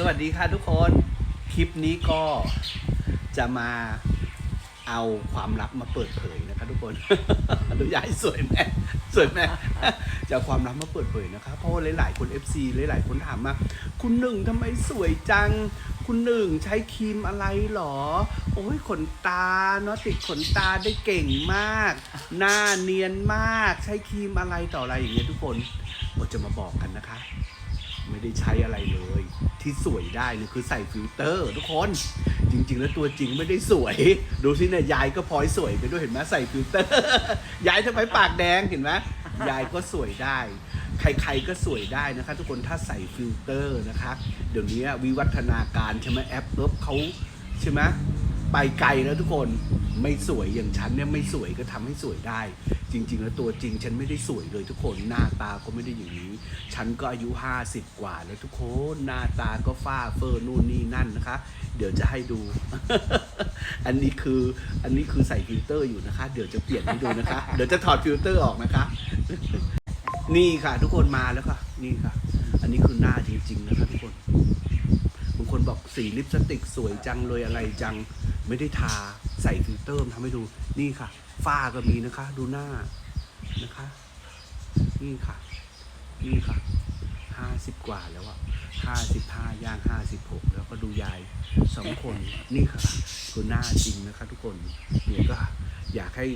สวัสดีค่ะทุกคน คลิปนี้ก็จะมาเอาความลับมาเปิดเผยนะคะทุกคน ดูยายสวยไหมสวยไหมจะเอาความลับมาเปิดเผยนะคะเพราะว่าหลาย ๆ คน FC หลาย ๆ คนถามมาคุณหนึ่งทำไมสวยจัง คุณหนึ่งใช้ครีมอะไรหรอ โอ้ยขนตาเนาะติดขนตาได้เก่งมาก หน้าเนียนมากใช้ครีมอะไรต่ออะไรอย่างเงี้ยทุกคนเราจะมาบอกกันนะคะ ไม่ได้ใช้อะไรเลย ที่สวยได้เนี่ยคือใส่ฟิลเตอร์ ทุกคนจริง ๆ แล้วตัวจริงไม่ได้สวย ดูสิเนี่ยยายก็พลอยสวยไปด้วยเห็นไหมใส่ฟิลเตอร์ ยายทำไมปากแดงเห็นไหมยายก็สวยได้ ใครๆก็สวยได้นะคะ ทุกคนถ้าใส่ฟิลเตอร์นะคะ เดี๋ยวนี้วิวัฒนาการใช่ไหมแอปเอิบเขาใช่ไหม ไปไกลแล้วทุกคนไม่สวยอย่างฉันเนี่ยไม่สวยก็ทำให้สวยได้ จริง ๆ แล้วตัวจริงฉันไม่ได้สวยเลยทุกคนหน้าตาก็ไม่ได้อย่างนี้ ฉันก็อายุ 50 กว่าแล้วทุกคนหน้าตาก็ฝ้าเฟอร์นู่นนี่นั่นนะคะ เดี๋ยวจะให้ดู อันนี้คืออันนี้คือใส่ฟิลเตอร์อยู่นะคะ เดี๋ยวจะเปลี่ยนให้ดูนะคะ เดี๋ยวจะถอดฟิลเตอร์ออกนะคะ นี่ค่ะ ทุกคนมาแล้วค่ะ นี่ค่ะ อันนี้คือหน้าจริงๆนะคะทุกคนบางคนบอกสีลิปสติกสวยจังเลยอะไรจัง ไม่ได้ทาใส่ฟิลเตอร์มทำให้ดูนี่ค่ะ ฝ้าก็มีนะคะ ดูหน้านะคะ นี่ค่ะ นี่ค่ะห้าสิบกว่าแล้วอะห้าสิบห้าย่างห้าสิบหกแล้วก็ดูยายสองคนนี่ค่ะคือหน้าจริงนะคะ ทุกคนเนี่ยก็อยากให้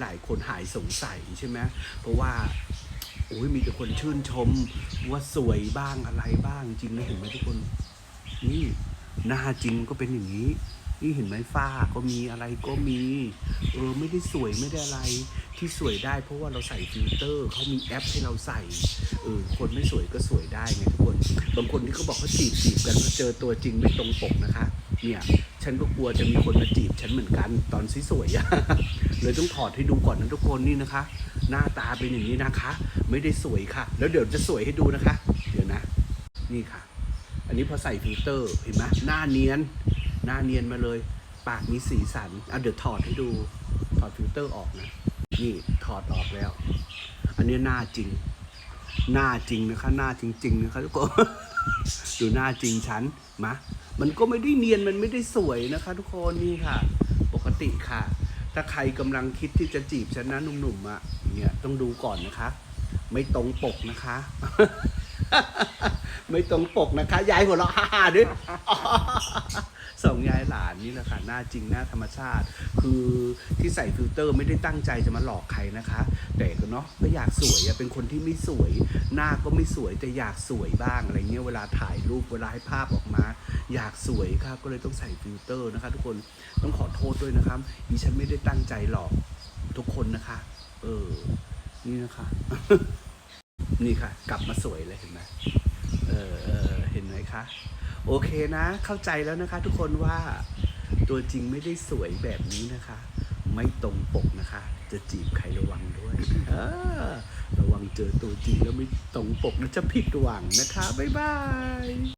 หลาย ๆ คนหายสงสัยใช่ไหมเพราะว่าโอ้ยมีแต่คนชื่นชมว่าสวยบ้างอะไรบ้างจริงนะเห็นไหมทุกคน นี่หน้าจริงก็เป็นอย่างนี้ นี่เห็นไหมฝ้าก็มีอะไรก็มีเออไม่ได้สวยไม่ได้อะไร ที่สวยได้เพราะว่าเราใส่ฟิลเตอร์เขามีแอปให้เราใส่เออคนไม่สวยก็สวยได้ไงทุกคนบางคนที่เขาบอกเขาจีบจีบกันพอเจอตัวจริงไม่ตรงปกนะคะ เนี่ยฉันก็กลัวจะมีคนมาจีบฉันเหมือนกันตอนสวยๆอะเลยต้องถอดให้ดูก่อนนะทุกคนนี่นะคะ หน้าตาเป็นอย่างนี้นะคะ ไม่ได้สวยค่ะ แล้วเดี๋ยวจะสวยให้ดูนะคะ เดี๋ยวนะ นี่ค่ะ อันนี้พอใส่ฟิลเตอร์เห็นไหมหน้าเนียน หน้าเนียนมาเลย ปากมีสีสันเอะเดี๋ยวถอดให้ดูถอดฟิลเตอร์ออกนะนี่ถอดออกแล้ว อันนี้หน้าจริง หน้าจริงนะคะหน้าจริงๆนะคะทุกคนดูหน้าจริงฉันมะมันก็ไม่ได้เนียนมันไม่ได้สวยนะคะ ทุกคนนี่ค่ะ ปกติค่ะ ถ้าใครกำลังคิดที่จะจีบฉันนะหนุ่มๆอะเนี่ยต้องดูก่อนนะคะ ไม่ตรงปกนะคะ ไม่ตรงปกนะคะยายหัวเราะฮ่าๆด้วย สองยายหลานนี่แหละค่ะหน้าจริงหน้าธรรมชาติ คือที่ใส่ฟิลเตอร์ไม่ได้ตั้งใจจะมาหลอกใครนะคะ แต่ก็เนาะก็อยากสวยอะเป็นคนที่ไม่สวย หน้าก็ไม่สวยแต่อยากสวยบ้างอะไรเงี้ยเวลาถ่ายรูปเวลาให้ภาพออกมา อยากสวยค่ะก็เลยต้องใส่ฟิลเตอร์นะคะ ทุกคนต้องขอโทษด้วยนะครับดิฉันไม่ได้ตั้งใจหลอกทุกคนนะคะ เออ นี่นะคะ นี่ค่ะ กลับมาสวยเลยเห็นไหมเออเออเห็นไหมคะ โอเคนะ เข้าใจแล้วนะคะ ทุกคนว่าตัวจริงไม่ได้สวยแบบนี้นะคะ ไม่ตรงปกนะคะ จะจีบใครระวังด้วยระวังเจอตัวจริงแล้วไม่ตรงปกนะจะผิดหวังนะคะ บ๊ายบาย